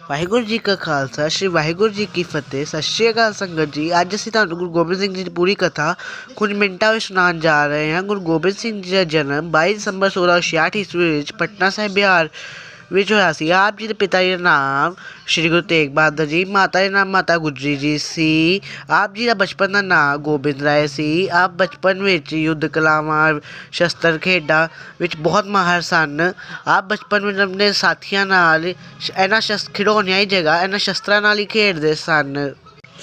ਵਾਹਿਗੁਰੂ ਜੀ ਕਾ ਖਾਲਸਾ, ਸ੍ਰੀ ਵਾਹਿਗੁਰੂ ਜੀ ਕੀ ਫਤਿਹ। ਸਤਿ ਸ਼੍ਰੀ ਅਕਾਲ ਸੰਗਤ ਜੀ। ਅੱਜ ਅਸੀਂ ਤੁਹਾਨੂੰ ਗੁਰੂ ਗੋਬਿੰਦ ਸਿੰਘ ਜੀ ਦੀ ਪੂਰੀ ਕਥਾ ਕੁਝ ਮਿੰਟਾਂ ਵਿੱਚ ਸੁਣਾਉਣ ਜਾ ਰਹੇ ਹਾਂ। ਗੁਰੂ ਗੋਬਿੰਦ ਸਿੰਘ ਜੀ ਦਾ ਜਨਮ 22 ਦਸੰਬਰ 1666 ਈਸਵੀ ਵਿੱਚ ਪਟਨਾ ਸਾਹਿਬ, ਬਿਹਾਰ ਵਿੱਚ ਹੋਇਆ ਸੀ। ਆਪ ਜੀ ਦੇ ਪਿਤਾ ਜੀ ਦਾ ਨਾਮ ਸ੍ਰੀ ਗੁਰੂ ਤੇਗ ਬਹਾਦਰ ਜੀ, ਮਾਤਾ ਦਾ ਨਾਮ ਮਾਤਾ ਗੁਜਰੀ ਜੀ ਸੀ। ਆਪ ਜੀ ਦਾ ਬਚਪਨ ਦਾ ਨਾਮ ਗੋਬਿੰਦ ਰਾਏ ਸੀ। ਆਪ ਬਚਪਨ ਵਿੱਚ ਯੁੱਧ ਕਲਾਵਾਂ, ਸ਼ਸਤਰ ਖੇਡਾਂ ਵਿੱਚ ਬਹੁਤ ਮਾਹਰ ਸਨ। ਆਪ ਬਚਪਨ ਵਿੱਚ ਆਪਣੇ ਸਾਥੀਆਂ ਨਾਲ ਸ਼- ਇਹਨਾਂ ਸ਼ਸ, ਖਿਡੌਣਿਆਂ ਦੀ ਜਗ੍ਹਾ, ਇਹਨਾਂ ਸ਼ਸਤਰਾਂ ਨਾਲ ਹੀ ਖੇਡਦੇ ਸਨ।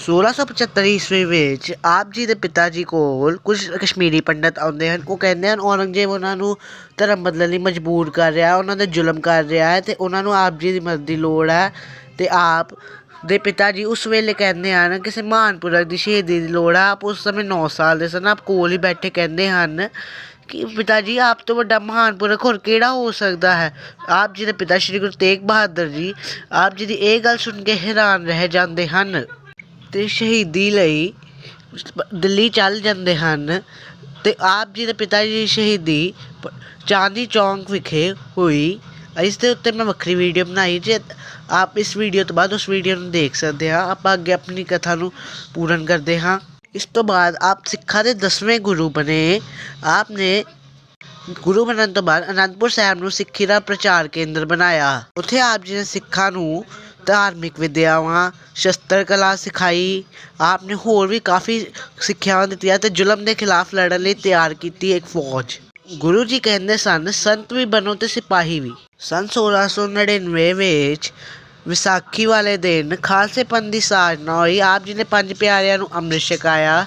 1675 ਈਸਵੀ ਵਿੱਚ ਆਪ ਜੀ ਦੇ ਪਿਤਾ ਜੀ ਕੋਲ ਕੁਝ ਕਸ਼ਮੀਰੀ ਪੰਡਤ ਆਉਂਦੇ ਹਨ। ਉਹ ਕਹਿੰਦੇ ਹਨ, ਔਰੰਗਜ਼ੇਬ ਉਹਨਾਂ ਨੂੰ ਧਰਮ ਬਦਲਣ ਲਈ ਮਜਬੂਰ ਕਰ ਰਿਹਾ ਹੈ, ਉਹਨਾਂ ਦੇ ਜ਼ੁਲਮ ਕਰ ਰਿਹਾ ਹੈ ਅਤੇ ਉਹਨਾਂ ਨੂੰ ਆਪ ਜੀ ਦੀ ਮਦਦ ਦੀ ਲੋੜ ਹੈ ਅਤੇ ਆਪ ਦੇ ਪਿਤਾ ਜੀ ਉਸ ਵੇਲੇ ਕਹਿੰਦੇ ਹਨ ਕਿਸੇ ਮਹਾਨ ਪੁਰਖ ਦੀ ਸ਼ਹੀਦੀ ਦੀ ਲੋੜ ਹੈ ਆਪ ਉਸ ਸਮੇਂ 9 ਸਾਲ ਦੇ ਸਨ, ਆਪ ਕੋਲ ਹੀ ਬੈਠੇ ਕਹਿੰਦੇ ਹਨ ਕਿ ਪਿਤਾ ਜੀ, ਆਪ ਤੋਂ ਵੱਡਾ ਮਹਾਨ ਪੁਰਖ ਹੋਰ ਕਿਹੜਾ ਹੋ ਸਕਦਾ ਹੈ? ਆਪ ਜੀ ਦੇ ਪਿਤਾ ਸ਼੍ਰੀ ਗੁਰੂ ਤੇਗ ਬਹਾਦਰ ਜੀ, ਆਪ ਜੀ ਦੀ ਇਹ ਗੱਲ ਸੁਣ ਕੇ ਹੈਰਾਨ ਰਹਿ ਜਾਂਦੇ ਹਨ। ਤੇ ਸ਼ਹੀਦੀ ਲਈ ਦਿੱਲੀ ਚੱਲ ਜਾਂਦੇ ਹਨ ਅਤੇ ਆਪ ਜੀ ਦੇ ਪਿਤਾ ਜੀ ਦੀ ਸ਼ਹੀਦੀ ਪ- ਚਾਂਦੀ ਚੌਂਕ ਵਿਖੇ ਹੋਈ। ਇਸ ਦੇ ਉੱਤੇ ਮੈਂ ਵੱਖਰੀ ਵੀਡੀਓ ਬਣਾਈ। ਜੇ ਆਪ ਇਸ ਵੀਡੀਓ ਤੋਂ ਬਾਅਦ ਉਸ ਵੀਡੀਓ ਨੂੰ ਦੇਖ ਸਕਦੇ ਹਾਂ। ਆਪਾਂ ਅੱਗੇ ਆਪਣੀ ਕਥਾ ਨੂੰ ਪੂਰਨ ਕਰਦੇ ਹਾਂ। ਇਸ ਤੋਂ ਬਾਅਦ ਆਪ ਸਿੱਖਾਂ ਦੇ 10ਵੇਂ ਗੁਰੂ ਬਣੇ। ਆਪ ਨੇ ਗੁਰੂ ਬਣਨ ਤੋਂ ਬਾਅਦ ਅਨੰਦਪੁਰ ਸਾਹਿਬ ਨੂੰ ਸਿੱਖੀ ਦਾ ਪ੍ਰਚਾਰ ਕੇਂਦਰ ਬਣਾਇਆ। ਉੱਥੇ ਆਪ ਜੀ ਨੇ ਸਿੱਖਾਂ ਨੂੰ ਧਾਰਮਿਕ ਵਿਦਿਆਵਾਂ ਸ਼ਸਤਰ ਕਲਾ ਸਿਖਾਈ ਆਪ ਨੇ ਹੋਰ ਵੀ ਕਾਫੀ ਸਿੱਖਿਆਵਾਂ ਦਿੱਤੀਆਂ ਅਤੇ ਜ਼ੁਲਮ ਦੇ ਖਿਲਾਫ ਲੜਨ ਲਈ ਤਿਆਰ ਕੀਤੀ ਇੱਕ ਫੌਜ। ਗੁਰੂ ਜੀ ਕਹਿੰਦੇ ਸਨ, ਸੰਤ ਵੀ ਬਣੋ ਤੇ ਸਿਪਾਹੀ ਵੀ। ਸੰਨ 1699 ਵਿੱਚ ਵਿਸਾਖੀ ਵਾਲੇ ਦਿਨ ਖਾਲਸੇ ਪੰਥ ਦੀ ਸਾਜਨਾ ਹੋਈ ਆਪ ਜੀ ਨੇ ਪੰਜ ਪਿਆਰਿਆਂ ਨੂੰ ਅੰਮ੍ਰਿਤ ਛਕਾਇਆ।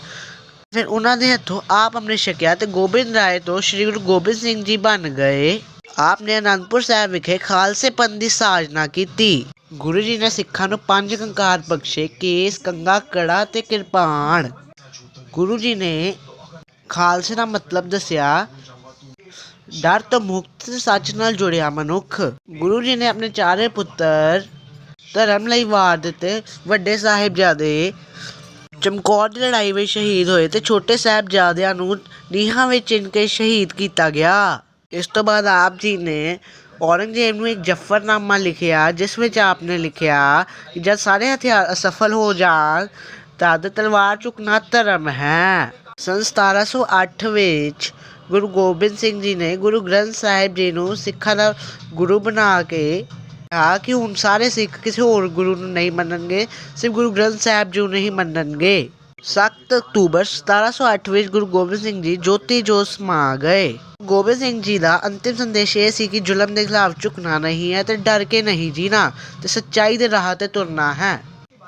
ਫਿਰ ਉਹਨਾਂ ਦੇ ਹੱਥੋਂ ਆਪ ਅੰਮ੍ਰਿਤ ਛਕਿਆ ਤੇ ਗੋਬਿੰਦ ਰਾਏ ਤੋਂ ਸ੍ਰੀ ਗੁਰੂ ਗੋਬਿੰਦ ਸਿੰਘ ਜੀ ਬਣ ਗਏ। ਆਪ ਨੇ ਅਨੰਦਪੁਰ ਸਾਹਿਬ ਵਿਖੇ ਖਾਲਸੇ ਪੰਥ ਦੀ ਸਾਜਨਾ ਕੀਤੀ। ਗੁਰੂ ਜੀ ਨੇ ਸਿੱਖਾਂ ਨੂੰ ਪੰਜ ਕੰਕਾਰ ਬਖਸ਼ੇ, ਕੇਸ ਕੰਗਾ ਕੜਾ ਤੇ ਕਿਰਪਾਨ। ਗੁਰੂ ਜੀ ਨੇ ਖਾਲਸੇ ਦਾ ਮਤਲਬ ਦੱਸਿਆ, ਡਰ ਤੋਂ ਮੁਕਤ ਸੱਚ ਨਾਲ ਜੁੜਿਆ ਮਨੁੱਖ। ਗੁਰੂ ਜੀ ਨੇ ਆਪਣੇ ਚਾਰੇ ਪੁੱਤਰ ਧਰਮ ਲਈ ਵਾਰ ਦਿੱਤੇ, ਵੱਡੇ ਸਾਹਿਬਜ਼ਾਦੇ ਚਮਕੌਰ ਦੀ ਲੜਾਈ ਵਿੱਚ ਸ਼ਹੀਦ ਹੋਏ ਤੇ ਛੋਟੇ ਸਾਹਿਬਜ਼ਾਦਿਆਂ ਨੂੰ ਨੀਹਾਂ ਵਿੱਚ ਚਿਣ ਕੇ ਸ਼ਹੀਦ ਕੀਤਾ ਗਿਆ। ਇਸ ਤੋਂ ਬਾਅਦ ਆਪ ਜੀ ਨੇ ਔਰੰਗਜ਼ੇਬ ਨੂੰ ਇੱਕ ਜਫਰਨਾਮਾ ਲਿਖਿਆ, ਜਿਸ ਵਿੱਚ ਆਪ ਨੇ ਲਿਖਿਆ ਕਿ ਜਦ ਸਾਰੇ ਹਥਿਆਰ ਅਸਫਲ ਹੋ ਜਾਣ, ਤਦ ਤਲਵਾਰ ਚੁੱਕਣਾ ਧਰਮ ਹੈ। ਸੰਨ 1708 ਵਿੱਚ ਗੁਰੂ ਗੋਬਿੰਦ ਸਿੰਘ ਜੀ ਨੇ ਗੁਰੂ ਗ੍ਰੰਥ ਸਾਹਿਬ ਜੀ ਨੂੰ ਸਿੱਖਾਂ ਦਾ ਗੁਰੂ ਬਣਾ ਕੇ ਕਿਹਾ ਕਿ ਹੁਣ ਸਾਰੇ ਸਿੱਖ ਕਿਸੇ ਹੋਰ ਗੁਰੂ ਨੂੰ ਨਹੀਂ ਮੰਨਣਗੇ, ਸਿਰਫ ਗੁਰੂ ਗ੍ਰੰਥ ਸਾਹਿਬ ਜੀ ਨੂੰ ਹੀ ਮੰਨਣਗੇ। 7 ਅਕਤੂਬਰ 1708 ਵਿੱਚ ਗੁਰੂ ਗੋਬਿੰਦ ਸਿੰਘ ਜੀ ਜੋਤੀ ਜੋਤ ਸਮਾ ਗਏ। ਗੋਬਿੰਦ ਸਿੰਘ ਜੀ ਦਾ ਅੰਤਿਮ ਸੰਦੇਸ਼ ਇਹ ਸੀ ਕਿ ਜ਼ੁਲਮ ਦੇ ਖਿਲਾਫ ਝੁਕਣਾ ਨਹੀਂ ਹੈ ਤੇ ਡਰ ਕੇ ਨਹੀਂ ਜੀਣਾ ਤੇ ਸੱਚਾਈ ਦੇ ਰਾਹ ਤੇ ਤੁਰਨਾ ਹੈ।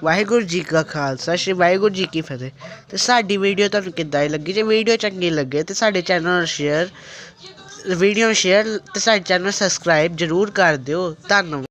ਵਾਹਿਗੁਰੂ ਜੀ ਕਾ ਖਾਲਸਾ, ਸ਼੍ਰੀ ਵਾਹਿਗੁਰੂ ਜੀ ਕੀ ਫਤਿਹ। ਤੇ ਸਾਡੀ ਵੀਡੀਓ ਤੁਹਾਨੂੰ ਕਿੱਦਾਂ ਦੀ ਲੱਗੀ? ਜੇ ਵੀਡੀਓ ਚੰਗੀ ਲੱਗੇ ਤੇ ਸਾਡੇ ਚੈਨਲ ਨੂੰ ਸ਼ੇਅਰ ਵੀਡੀਓ ਨੂੰ ਸ਼ੇਅਰ ਤੇ ਸਾਡੇ ਚੈਨਲ ਨੂੰ ਸਬਸਕ੍ਰਾਈਬ ਜਰੂਰ ਕਰ ਦਿਓ। ਧੰਨਵਾਦ।